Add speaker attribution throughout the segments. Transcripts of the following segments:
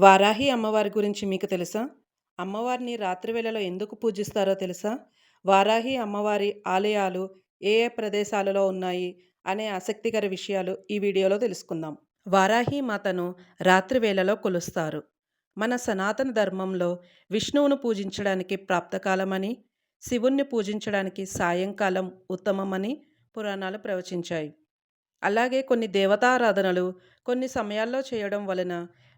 Speaker 1: వారాహి అమ్మవారి గురించి మీకు తెలుసా? అమ్మవారిని రాత్రివేళలో ఎందుకు పూజిస్తారో తెలుసా? వారాహి అమ్మవారి ఆలయాలు ఏ ఏ ప్రదేశాలలో ఉన్నాయి? అనే ఆసక్తికర విషయాలు ఈ వీడియోలో తెలుసుకుందాం. వారాహి మాతను రాత్రి వేళలో కొలుస్తారు. మన సనాతన ధర్మంలో విష్ణువును పూజించడానికి ప్రాప్తకాలమని శివుణ్ణి పూజించడానికి సాయంకాలం ఉత్తమమని పురాణాలు ప్రవచించాయి. అలాగే కొన్ని దేవతారాధనలు కొన్ని సమయాల్లో చేయడం వలన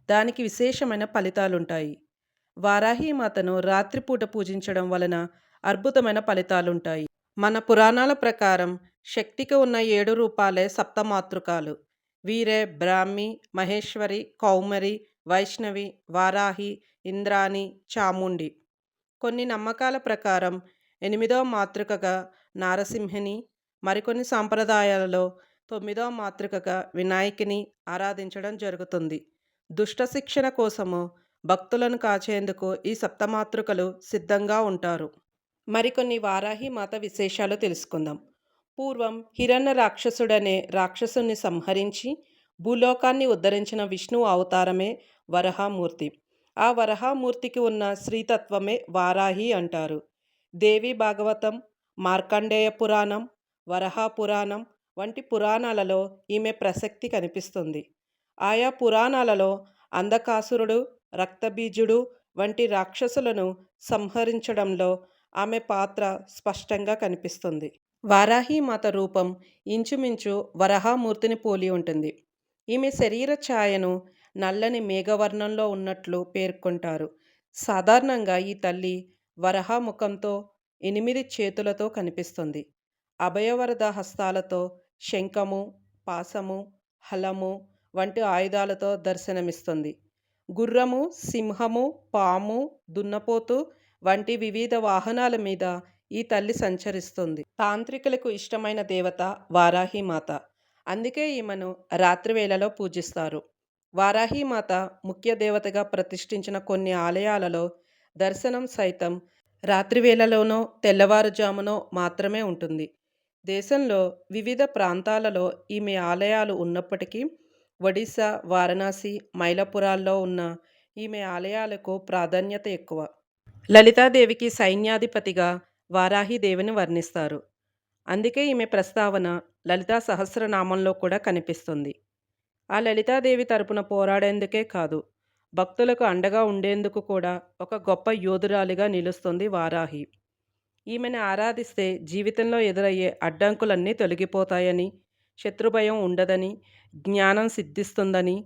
Speaker 1: దానికి విశేషమైన ఫలితాలుంటాయి. వారాహి మాతను రాత్రిపూట పూజించడం వలన అద్భుతమైన ఫలితాలుంటాయి. మన పురాణాల ప్రకారం శక్తికి ఉన్న ఏడు రూపాలే సప్తమాతృకాలు. వీరే బ్రాహ్మి మహేశ్వరి కౌమరి వైష్ణవి వారాహి ఇంద్రాణి చాముండి. కొన్ని నమ్మకాల ప్రకారం ఎనిమిదవ మాతృకగా నారసింహిని మరికొన్ని సాంప్రదాయాలలో తొమ్మిదవ మాతృకగా వినాయకిని ఆరాధించడం జరుగుతుంది. దుష్ట శిక్షణ కోసము భక్తులను కాచేందుకు ఈ సప్తమాతృకలు సిద్ధంగా ఉంటారు. మరికొన్ని వారాహి మాత విశేషాలు తెలుసుకుందాం. పూర్వం హిరణ్య రాక్షసుడనే రాక్షసుని సంహరించి భూలోకాన్ని ఉద్ధరించిన విష్ణు అవతారమే వరహామూర్తి. ఆ వరహామూర్తికి ఉన్న శ్రీతత్వమే వారాహి అంటారు. దేవి భాగవతం మార్కండేయ పురాణం వరహా పురాణం వంటి పురాణాలలో ఈమె ప్రసక్తి కనిపిస్తుంది. ఆయా పురాణాలలో అంధకాసురుడు రక్తబీజుడు వంటి రాక్షసులను సంహరించడంలో ఆమె పాత్ర స్పష్టంగా కనిపిస్తుంది. వారాహి మాత రూపం ఇంచుమించు వరహామూర్తిని పోలి ఉంటుంది. ఈమె శరీర ఛాయను నల్లని మేఘవర్ణంలో ఉన్నట్లు పేర్కొంటారు. సాధారణంగా ఈ తల్లి వరహాముఖంతో ఎనిమిది చేతులతో కనిపిస్తుంది. అభయవరద హస్తాలతో శంఖము పాసము హలము వంటి ఆయుధాలతో దర్శనమిస్తుంది. గుర్రము సింహము పాము దున్నపోతు వంటి వివిధ వాహనాల మీద ఈ తల్లి సంచరిస్తుంది. తాంత్రికులకు ఇష్టమైన దేవత వారాహిమాత. అందుకే ఈమెను రాత్రివేళలో పూజిస్తారు. వారాహిమాత ముఖ్య దేవతగా ప్రతిష్ఠించిన కొన్ని ఆలయాలలో దర్శనం సైతం రాత్రివేళలోనో తెల్లవారుజామునో మాత్రమే ఉంటుంది. దేశంలో వివిధ ప్రాంతాలలో ఈమె ఆలయాలు ఉన్నప్పటికీ ఒడిశా వారణాసి మైలపురాల్లో ఉన్న ఈమె ఆలయాలకు ప్రాధాన్యత ఎక్కువ. లలితాదేవికి సైన్యాధిపతిగా వారాహిదేవిని వర్ణిస్తారు. అందుకే ఈమె ప్రస్తావన లలితా సహస్రనామంలో కూడా కనిపిస్తుంది. ఆ లలితాదేవి తరపున పోరాడేందుకే కాదు భక్తులకు అండగా ఉండేందుకు కూడా ఒక గొప్ప యోధురాలిగా నిలుస్తుంది వారాహి. ఈమెను ఆరాధిస్తే జీవితంలో ఎదురయ్యే అడ్డంకులన్నీ తొలగిపోతాయని శత్రుభయం ఉండదని జ్ఞానం సిద్ధిస్తుందని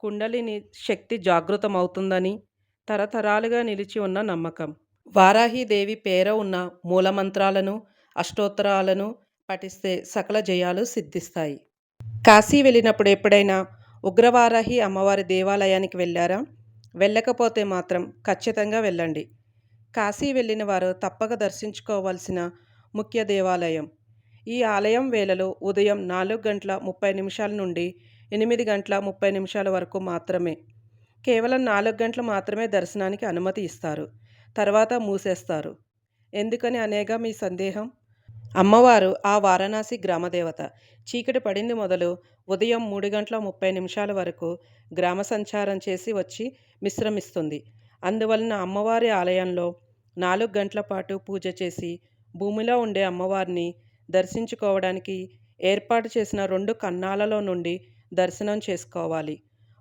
Speaker 1: కుండలిని శక్తి జాగృతమవుతుందని తరతరాలుగా నిలిచి ఉన్న నమ్మకం. వారాహీదేవి పేర ఉన్న మూలమంత్రాలను అష్టోత్తరాలను పఠిస్తే సకల జయాలు సిద్ధిస్తాయి. కాశీ వెళ్ళినప్పుడు ఎప్పుడైనా ఉగ్రవారాహి అమ్మవారి దేవాలయానికి వెళ్ళారా? వెళ్ళకపోతే మాత్రం ఖచ్చితంగా వెళ్ళండి. కాశీ వెళ్ళిన వారు తప్పక దర్శించుకోవాల్సిన ముఖ్య దేవాలయం ఈ ఆలయం వేళలో ఉదయం నాలుగు గంటల ముప్పై నిమిషాల నుండి ఎనిమిది గంటల ముప్పై నిమిషాల వరకు మాత్రమే. కేవలం నాలుగు గంటలు మాత్రమే దర్శనానికి అనుమతి ఇస్తారు. తర్వాత మూసేస్తారు. ఎందుకని అనేగా మీ సందేహం? అమ్మవారు ఆ వారణాసి గ్రామదేవత. చీకటి పడింది మొదలు ఉదయం మూడు గంటల ముప్పై నిమిషాల వరకు గ్రామ సంచారం చేసి వచ్చి విశ్రమిస్తుంది అందువలన అమ్మవారి ఆలయంలో నాలుగు గంటల పాటు పూజ చేసి భూమిలో ఉండే అమ్మవారిని దర్శించుకోవడానికి ఏర్పాటు చేసిన రెండు కన్నాలలో నుండి దర్శనం చేసుకోవాలి.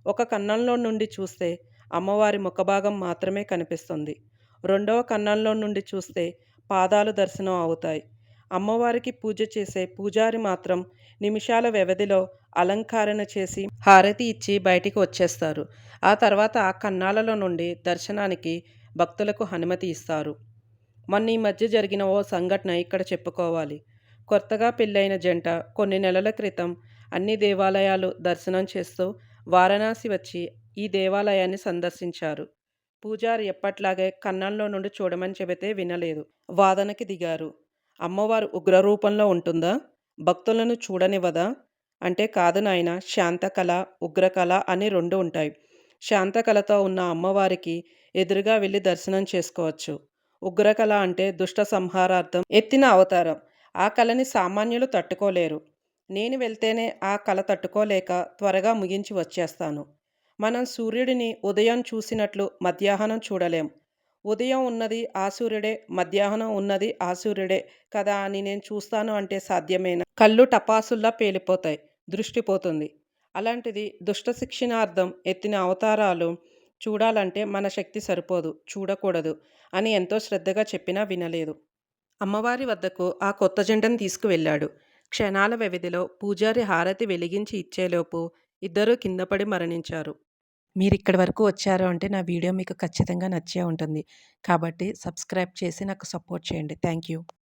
Speaker 1: ఒక కన్నంలో నుండి చూస్తే అమ్మవారి ముఖభాగం మాత్రమే కనిపిస్తుంది. రెండవ కన్నంలో నుండి చూస్తే పాదాలు దర్శనం అవుతాయి. అమ్మవారికి పూజ చేసే పూజారి మాత్రం నిమిషాల వ్యవధిలో అలంకరణ చేసి హారతి ఇచ్చి బయటికి వచ్చేస్తారు. ఆ తర్వాత ఆ కన్నాలలో నుండి దర్శనానికి భక్తులకు అనుమతి ఇస్తారు. మొన్న ఈ మధ్య జరిగిన ఓ సంఘటన ఇక్కడ చెప్పుకోవాలి. కొత్తగా పెళ్ళైన జంట కొన్ని నెలల క్రితం అన్ని దేవాలయాలు దర్శనం చేస్తూ వారణాసి వచ్చి ఈ దేవాలయాన్ని సందర్శించారు. పూజారి ఎప్పట్లాగే కన్నంలో నుండి చూడమని చెబితే వినలేదు. వాదనకి దిగారు. అమ్మవారు ఉగ్రరూపంలో ఉంటుందా? భక్తులను చూడనివ్వదా? అంటే కాదు నాయన శాంతకళ ఉగ్రకళ అని రెండు ఉంటాయి. శాంతకళతో ఉన్న అమ్మవారికి ఎదురుగా వెళ్ళి దర్శనం చేసుకోవచ్చు. ఉగ్రకళ అంటే దుష్ట సంహారార్థం ఎత్తిన అవతారం. ఆ కళని సామాన్యులు తట్టుకోలేరు. నేను వెళ్తేనే ఆ కళ తట్టుకోలేక త్వరగా ముగించి వచ్చేస్తాను. మనం సూర్యుడిని ఉదయం చూసినట్లు మధ్యాహ్నం చూడలేం. ఉదయం ఉన్నది ఆ సూర్యుడే మధ్యాహ్నం ఉన్నది ఆ సూర్యుడే కదా అని నేను చూస్తాను అంటే సాధ్యమేనా? కళ్ళు టపాసుల్లా పేలిపోతాయి దృష్టిపోతుంది అలాంటిది దుష్ట శిక్షణార్థం ఎత్తిన అవతారాలు చూడాలంటే మన శక్తి సరిపోదు చూడకూడదు అని ఎంతో శ్రద్ధగా చెప్పినా వినలేదు. అమ్మవారి వద్దకు ఆ కొత్త జెండను తీసుకువెళ్ళాడు. క్షణాల వ్యవధిలో పూజారి హారతి వెలిగించి ఇచ్చేలోపు ఇద్దరూ కిందపడి మరణించారు. మీరు ఇక్కడి వరకు వచ్చారు అంటే నా వీడియో మీకు ఖచ్చితంగా నచ్చే ఉంటుంది. కాబట్టి సబ్స్క్రైబ్ చేసి నాకు సపోర్ట్ చేయండి. Thank you